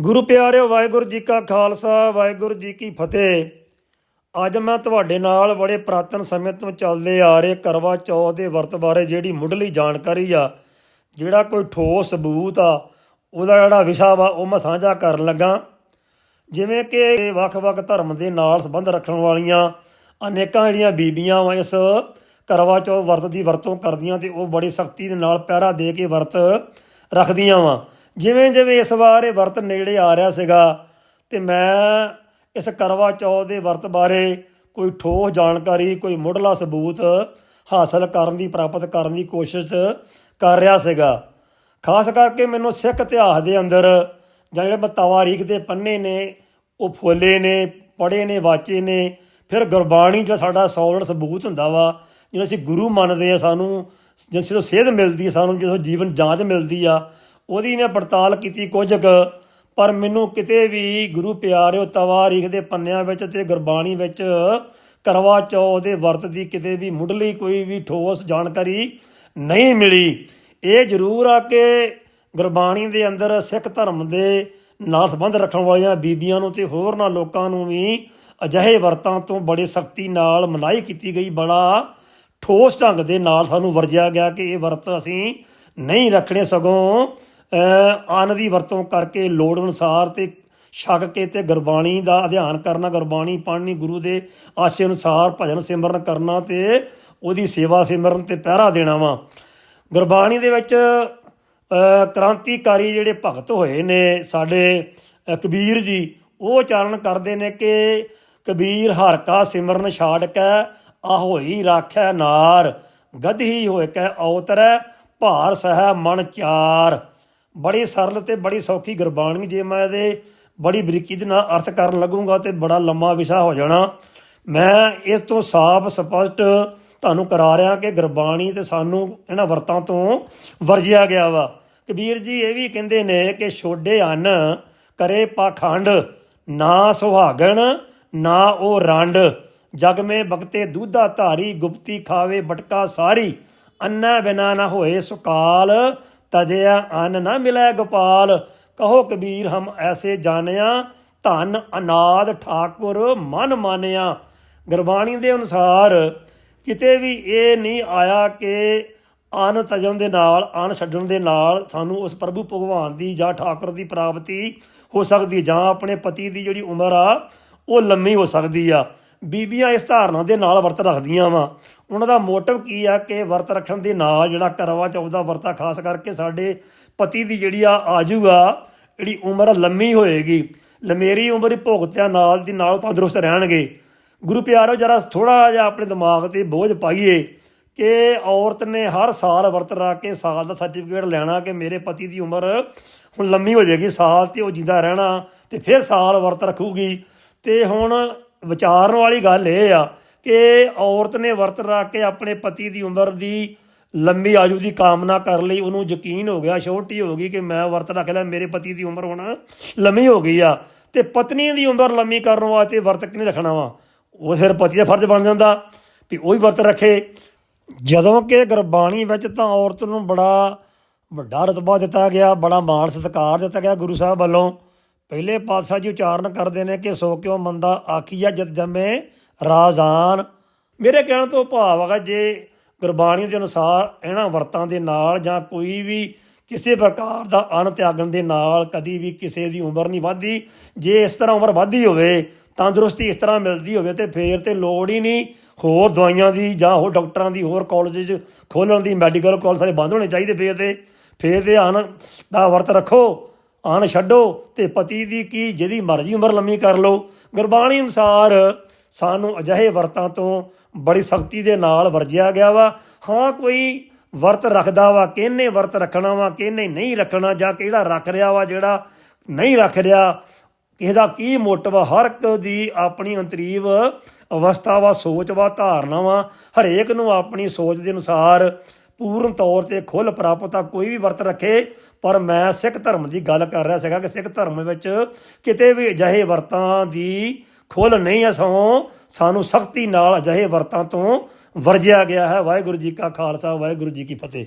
ਗੁਰੂ ਪਿਆਰਿਓ, ਵਾਹਿਗੁਰੂ ਜੀ ਕਾ ਖਾਲਸਾ, ਵਾਹਿਗੁਰੂ ਜੀ ਕੀ ਫਤਿਹ। ਅੱਜ ਮੈਂ ਤੁਹਾਡੇ ਨਾਲ ਬੜੇ ਪ੍ਰਾਤਨ ਸਮੇਂ ਤੋਂ ਚੱਲਦੇ ਆ ਰਹੇ ਕਰਵਾ ਚੌਥ ਦੇ ਵਰਤ ਬਾਰੇ ਜਿਹੜੀ ਮੁੱਢਲੀ ਜਾਣਕਾਰੀ ਆ, ਜਿਹੜਾ ਕੋਈ ਠੋਸ ਸਬੂਤ ਆ, ਉਹਦਾ ਜਿਹੜਾ ਵਿਸ਼ਾ ਵਾ, ਉਹ ਮੈਂ ਸਾਂਝਾ ਕਰਨ ਲੱਗਾ। ਜਿਵੇਂ ਕਿ ਵੱਖ-ਵੱਖ ਧਰਮ ਦੇ ਨਾਲ ਸੰਬੰਧ ਰੱਖਣ ਵਾਲੀਆਂ ਅਨੇਕਾਂ ਜਿਹੜੀਆਂ ਬੀਬੀਆਂ ਵਾ ਇਸ ਕਰਵਾ ਚੌਥ ਵਰਤ ਦੀ ਵਰਤੋਂ ਕਰਦੀਆਂ ਤੇ ਉਹ ਬੜੀ ਸਖਤੀ ਦੇ ਨਾਲ ਪਹਿਰਾ ਦੇ ਕੇ ਵਰਤ ਰੱਖਦੀਆਂ ਵਾ। ਜਿਵੇਂ ਜਿਵੇਂ ਇਸ ਵਾਰ ਇਹ ਵਰਤ ਨੇੜੇ ਆ ਰਿਹਾ ਸੀਗਾ ਤੇ ਮੈਂ ਇਸ ਕਰਵਾ ਚੌਥ ਦੇ ਵਰਤ ਬਾਰੇ ਕੋਈ ਠੋਸ ਜਾਣਕਾਰੀ, ਕੋਈ ਮੁੱਢਲਾ ਸਬੂਤ ਹਾਸਲ ਕਰਨ ਦੀ, ਪ੍ਰਾਪਤ ਕਰਨ ਦੀ ਕੋਸ਼ਿਸ਼ ਕਰ ਰਿਹਾ ਸੀਗਾ। ਖਾਸ ਕਰਕੇ ਮੈਨੂੰ ਸਿੱਖ ਇਤਿਹਾਸ ਦੇ ਅੰਦਰ ਜਾਂ ਜਿਹੜੇ ਤਵਾਰੀਖ ਦੇ ਪੰਨੇ ਨੇ, ਉਹ ਫੋਲੇ ਨੇ ਪੜੇ ਨੇ, ਵਾਚੇ ਨੇ, ਫਿਰ ਗੁਰਬਾਣੀ ਜਿਹੜਾ ਸਾਡਾ ਸੌਲਡ ਸਬੂਤ ਹੁੰਦਾ ਵਾ, ਜਿਹਨੂੰ ਅਸੀਂ ਗੁਰੂ ਮੰਨਦੇ ਆ ਸਾਨੂੰ ਜਿਸ ਤੋਂ ਸੇਧ ਮਿਲਦੀ ਹੈ ਸਾਨੂੰ ਜਦੋਂ ਜੀਵਨ ਜਾਂਚ ਮਿਲਦੀ ਆ ਉਹਦੀ ਮੈਂ ਪੜਤਾਲ ਕੀਤੀ ਕੁਝ ਕੁ, ਪਰ ਮੈਨੂੰ ਕਿਤੇ ਵੀ ਗੁਰੂ ਪਿਆਰਿਓ ਤਵਾਰੀਖ ਦੇ ਪੰਨਿਆਂ ਵਿੱਚ ਤੇ ਗੁਰਬਾਣੀ ਵਿੱਚ ਕਰਵਾ ਚੌਥ ਦੇ ਵਰਤ ਦੀ ਕਿਤੇ ਵੀ ਮੁੱਢਲੀ ਕੋਈ ਵੀ ਠੋਸ ਜਾਣਕਾਰੀ ਨਹੀਂ ਮਿਲੀ। ਇਹ ਜ਼ਰੂਰ ਆ ਕਿ ਗੁਰਬਾਣੀ ਦੇ ਅੰਦਰ ਸਿੱਖ ਧਰਮ ਦੇ ਨਾਲ ਸੰਬੰਧ ਰੱਖਣ ਵਾਲੀਆਂ ਬੀਬੀਆਂ ਨੂੰ ਤੇ ਹੋਰਨਾਂ ਲੋਕਾਂ ਨੂੰ ਵੀ ਅਜਿਹੇ ਵਰਤਾਂ ਤੋਂ ਬੜੇ ਸਖਤੀ ਨਾਲ ਮਨਾਹੀ ਕੀਤੀ ਗਈ। ਬੜਾ ਠੋਸ ਢੰਗ ਦੇ ਨਾਲ ਸਾਨੂੰ ਵਰਜਿਆ ਗਿਆ ਕਿ ਇਹ ਵਰਤ ਅਸੀਂ ਨਹੀਂ ਰੱਖਣੇ ਸਗੋਂ ਅੰਨ ਦੀ ਵਰਤੋਂ ਕਰਕੇ ਲੋੜ ਅਨੁਸਾਰ ਤੇ ਛਕ ਕੇ ਤੇ ਗੁਰਬਾਣੀ ਦਾ ਅਧਿਐਨ ਕਰਨਾ, ਗੁਰਬਾਣੀ ਪੜ੍ਹਨੀ, ਗੁਰੂ ਦੇ ਆਸ਼ੇ ਅਨੁਸਾਰ ਭਜਨ ਸਿਮਰਨ ਕਰਨਾ ਤੇ ਉਹਦੀ ਸੇਵਾ ਸਿਮਰਨ ਤੇ ਪਹਿਰਾ ਦੇਣਾ ਵਾ। ਗੁਰਬਾਣੀ ਦੇ ਵਿੱਚ ਕ੍ਰਾਂਤੀਕਾਰੀ ਜਿਹੜੇ ਭਗਤ ਹੋਏ ਨੇ ਸਾਡੇ ਕਬੀਰ ਜੀ, ਉਹ ਚਾਰਨ ਕਰਦੇ ਨੇ ਕਿ ਕਬੀਰ ਹਰ ਕਾ ਸਿਮਰਨ ਛਾੜ ਕੇ ਆ ਹੋਈ ਰਾਖੈ ਨਾਰ ਗਧੀ ਹੋਏ ਕੈ ਔਤਰੈ, ਭਾਰ ਸਹਿ ਮਨ ਚਾਰ। ਬੜੀ ਸਰਲ ਤੇ ਬੜੀ ਸੌਖੀ ਗੁਰਬਾਣੀ ਜੇ ਮੈਂ ਇਹਦੇ ਬੜੀ ਬਰੀਕੀ ਦੇ ਨਾਲ ਅਰਥ ਕਰਨ ਲੱਗੂੰਗਾ ਤੇ ਬੜਾ ਲੰਮਾ ਵਿਸ਼ਾ ਹੋ ਜਾਣਾ। ਮੈਂ ਇਸ ਤੋਂ ਸਾਫ਼, ਸਪਸ਼ਟ ਤੁਹਾਨੂੰ ਕਰਾ ਰਿਹਾ ਕਿ ਗੁਰਬਾਣੀ ਤੇ ਸਾਨੂੰ ਇਹਨਾਂ ਵਰਤਾਂ ਤੋਂ ਵਰਜਿਆ ਗਿਆ ਵਾ। ਕਬੀਰ ਜੀ ਇਹ ਵੀ ਕਹਿੰਦੇ ਨੇ ਕਿ ਛੋਡੇ ਅੰਨ ਕਰੇ ਪਾਖੰਡ, ਨਾ ਸੁਹਾਗਣ, ਨਾ ਉਹ ਰੰਡ। ਜਗ ਮੇ ਬਗਤੇ ਦੁੱਧਾ ਧਾਰੀ, ਗੁਪਤੀ ਖਾਵੇ ਬਟਕਾ ਸਾਰੀ। ਅੰਨਾ ਬਿਨਾ ਨਾ ਹੋਏ ਸੁਕਾਲ ਤਜਿਆ ਅੰਨ ਨਾ ਮਿਲੇ ਗੋਪਾਲ, ਕਹੋ ਕਬੀਰ ਹਮ ਐਸੇ ਜਾਣਿਆ, ਧਨ ਅਨਾਦ ਠਾਕੁਰ ਮਨ ਮਾਨਿਆ। ਗੁਰਬਾਣੀ ਦੇ ਅਨੁਸਾਰ, ਕਿਤੇ ਵੀ ਇਹ ਨਹੀਂ ਆਇਆ ਕਿ ਅਨ ਤਜਣ ਦੇ ਨਾਲ, ਅਨ ਛੱਡਣ ਦੇ ਨਾਲ ਸਾਨੂੰ ਉਸ ਪ੍ਰਭੂ ਭਗਵਾਨ ਦੀ ਜਾਂ ਠਾਕੁਰ ਦੀ ਪ੍ਰਾਪਤੀ ਹੋ ਸਕਦੀ ਜਾਂ ਆਪਣੇ ਪਤੀ ਦੀ ਜਿਹੜੀ ਉਮਰ ਆ ਉਹ ਲੰਮੀ ਹੋ ਸਕਦੀ ਆ। ਬੀਬੀਆਂ ਇਸ ਧਾਰਨਾ ਦੇ ਨਾਲ ਵਰਤ ਰੱਖਦੀਆਂ ਵਾ। ਉਹਨਾਂ ਦਾ ਮੋਟਿਵ ਕੀ ਆ ਕਿ ਵਰਤ ਰੱਖਣ ਦੇ ਨਾਲ ਜਿਹੜਾ ਕਰਵਾ ਚੌਥ ਦਾ ਵਰਤਾ ਖਾਸ ਕਰਕੇ ਸਾਡੇ ਪਤੀ ਦੀ ਜਿਹੜੀ ਆ ਆਜੂਗਾ ਜਿਹੜੀ ਉਮਰ ਲੰਮੀ ਹੋਏਗੀ। ਲੰਮੇਰੀ ਉਮਰ ਹੀ ਭੋਗਤਿਆਂ ਨਾਲ ਦੀ ਨਾਲ ਤੰਦਰੁਸਤ ਰਹਿਣਗੇ। ਗੁਰੂ ਪਿਆਰੋ, ਜਰਾ ਥੋੜਾ ਜਿਹਾ ਆਪਣੇ ਦਿਮਾਗ ਤੇ ਬੋਝ ਪਾਈਏ ਕਿ ਔਰਤ ਨੇ ਹਰ ਸਾਲ ਵਰਤ ਰੱਖ ਕੇ, ਸਾਲ ਦਾ ਸਰਟੀਫਿਕੇਟ ਲੈਣਾ ਕਿ ਮੇਰੇ ਪਤੀ ਦੀ ਉਮਰ ਹੁਣ ਲੰਮੀ ਹੋ ਜਾਏਗੀ, ਸਾਲ ਤੇ ਉਹ ਜਿੰਦਾ ਰਹਿਣਾ ਤੇ ਫਿਰ ਸਾਲ ਵਰਤ ਰੱਖੂਗੀ। ਤੇ ਹੁਣ ਵਿਚਾਰਨ ਵਾਲੀ ਗੱਲ ਇਹ ਆ ਕਿ ਔਰਤ ਨੇ ਵਰਤ ਰੱਖ ਕੇ ਆਪਣੇ ਪਤੀ ਦੀ ਉਮਰ ਦੀ ਲੰਮੀ ਆਯੂ ਦੀ ਕਾਮਨਾ ਕਰ ਲਈ, ਉਹਨੂੰ ਯਕੀਨ ਹੋ ਗਿਆ ਛੋਟੀ ਹੋ ਗਈ ਕਿ ਮੈਂ ਵਰਤ ਰੱਖ ਲਿਆ, ਮੇਰੇ ਪਤੀ ਦੀ ਉਮਰ ਹੁਣ ਲੰਮੀ ਹੋ ਗਈ ਆ। ਤੇ ਪਤਨੀ ਦੀ ਉਮਰ ਲੰਮੀ ਕਰਨ ਵਾਸਤੇ ਵਰਤ ਕਿਨੇ ਰੱਖਣਾ ਵਾ? ਉਹ ਫਿਰ ਪਤੀ ਦਾ ਫਰਜ਼ ਬਣ ਜਾਂਦਾ ਵੀ ਉਹ ਹੀ ਵਰਤ ਰੱਖੇ। ਜਦੋਂ ਕਿ ਗੁਰਬਾਣੀ ਵਿੱਚ ਤਾਂ ਔਰਤ ਨੂੰ ਬੜਾ ਵੱਡਾ ਰਤਬਾ ਦਿੱਤਾ ਗਿਆ, ਬੜਾ ਮਾਣ ਸਤਿਕਾਰ ਦਿੱਤਾ ਗਿਆ ਗੁਰੂ ਸਾਹਿਬ ਵੱਲੋਂ। ਪਹਿਲੇ ਪਾਤਸ਼ਾਹ ਜੀ ਉਚਾਰਨ ਕਰਦੇ ਨੇ ਕਿ ਸੋ ਕਿਉ ਮੰਦਾ ਆਖੀਆ ਜਦ ਜੰਮੇ ਰਾਜ਼ਾਨ। ਮੇਰੇ ਕਹਿਣ ਤੋਂ ਭਾਵ ਹੈਗਾ ਜੇ ਗੁਰਬਾਣੀ ਦੇ ਅਨੁਸਾਰ ਇਹਨਾਂ ਵਰਤਾਂ ਦੇ ਨਾਲ ਜਾਂ ਕੋਈ ਵੀ ਕਿਸੇ ਪ੍ਰਕਾਰ ਦਾ ਅਨ ਤਿਆਗਣ ਦੇ ਨਾਲ ਕਦੀ ਵੀ ਕਿਸੇ ਦੀ ਉਮਰ ਨਹੀਂ ਵੱਧਦੀ, ਜੇ ਇਸ ਤਰ੍ਹਾਂ ਉਮਰ ਵੱਧਦੀ ਹੋਵੇ, ਤੰਦਰੁਸਤੀ ਇਸ ਤਰ੍ਹਾਂ ਮਿਲਦੀ ਹੋਵੇ ਤੇ ਫੇਰ ਤੇ ਲੋੜ ਹੀ ਨਹੀਂ ਹੋਰ ਦਵਾਈਆਂ ਦੀ ਜਾਂ ਹੋਰ ਡਾਕਟਰਾਂ ਦੀ, ਹੋਰ ਕਾਲਜ ਖੋਲਣ ਦੀ, ਮੈਡੀਕਲ ਕਾਲਜ ਸਾਰੇ ਬੰਦ ਹੋਣੇ ਚਾਹੀਦੇ ਫੇਰ ਤੇ ਫੇਰ ਤੇ ਅਨ ਦਾ ਵਰਤ ਰੱਖੋ। ਅਨ ਛੱਡੋ ਤੇ ਪਤੀ ਦੀ ਕੀ ਜਿਹਦੀ ਮਰਜ਼ੀ ਉਮਰ ਲੰਮੀ ਕਰ ਲਓ। ਗੁਰਬਾਣੀ ਅਨੁਸਾਰ ਸਾਨੂੰ ਅਜਿਹੇ ਵਰਤਾਂ ਤੋਂ ਬੜੀ ਸਖਤੀ ਦੇ ਨਾਲ ਵਰਜਿਆ ਗਿਆ ਵਾ। ਹਾਂ, ਕੋਈ ਵਰਤ ਰੱਖਦਾ ਵਾ, ਕਿਹਨੇ ਵਰਤ ਰੱਖਣਾ ਵਾ, ਕਿਹਨੇ ਨਹੀਂ ਰੱਖਣਾ ਜਾਂ ਕਿਹੜਾ ਰੱਖ ਰਿਹਾ ਵਾ, ਜਿਹੜਾ ਨਹੀਂ ਰੱਖ ਰਿਹਾ ਕਿਸੇ ਦਾ ਕੀ ਮੋਟਿਵ ਹਰ ਇੱਕ ਦੀ ਆਪਣੀ ਅੰਤਰੀਵ ਅਵਸਥਾ ਵਾ, ਸੋਚ ਵਾ, ਧਾਰਨਾ ਵਾ। ਹਰੇਕ ਨੂੰ ਆਪਣੀ ਸੋਚ ਦੇ ਅਨੁਸਾਰ ਪੂਰਨ ਤੌਰ ਤੇ ਖੁੱਲ ਪ੍ਰਾਪਤ ਆ, ਕੋਈ ਵੀ ਵਰਤ ਰੱਖੇ। ਪਰ ਮੈਂ ਸਿੱਖ ਧਰਮ ਦੀ ਗੱਲ ਕਰ ਰਿਹਾ ਸੀਗਾ ਕਿ ਸਿੱਖ ਧਰਮ ਵਿੱਚ ਕਿਤੇ ਵੀ ਅਜਿਹੇ ਵਰਤਾਂ ਦੀ ਖੁੱਲ ਨਹੀਂ ਹੈ ਸੋ ਸਾਨੂੰ ਸਖਤੀ ਨਾਲ ਅਜਿਹੇ ਵਰਤਾਂ ਤੋਂ ਵਰਜਿਆ ਗਿਆ ਹੈ। ਵਾਹਿਗੁਰੂ ਜੀ ਕਾ ਖਾਲਸਾ, ਵਾਹਿਗੁਰੂ ਜੀ ਕੀ ਫਤਿਹ।